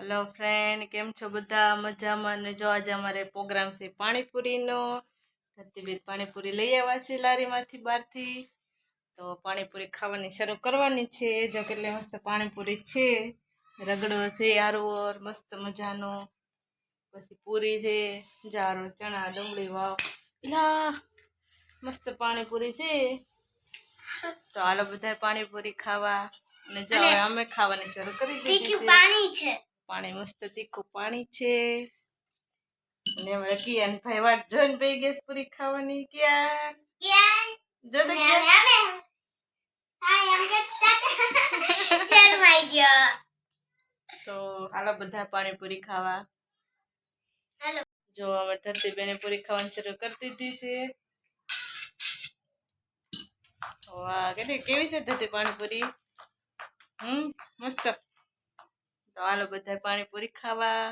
Hello friend કેમ છો બધા? મજામાં અને જો આજે અમારે પ્રોગ્રામ છે પાણીપુરીનો. ધરતીબેન પાણીપુરી લઈ આવ્યા છે લારીમાંથી બહારથી. તો પાણીપુરી ખાવાની શરૂ કરવાની છે. જો કેટલી મસ્ત પાણીપુરી છે. રગડો છે આરોર મસ્ત મજાનો. પછી પૂરી છે જારો ચણા ડુંગળી વાવ. લા મસ્ત પાણીપુરી છે. તો હાલો બધા પાણીપુરી ખાવા. અને જો અમે ખાવાની શરૂ કરી દીધી છે. પાણી છે. પાણી મસ્ત તીખું પાણી છે. અને હવે કિયાન ભાઈ વાટ જોઈને ભાઈ ગેસ પૂરી ખાવાની કિયાન ક્યાં? જો તો કિયાન ગયો. તો હાલો બધા પાણીપુરી ખાવા. હાલો. જો અમે ધરતી બેને પૂરી ખાવાની શરૂ કરી દીધી છે. વાહ કેટલી કેવી છે ધરતી પાણીપુરી હમ મસ્ત. તો હાલો બધા પાણીપુરી ખાવા.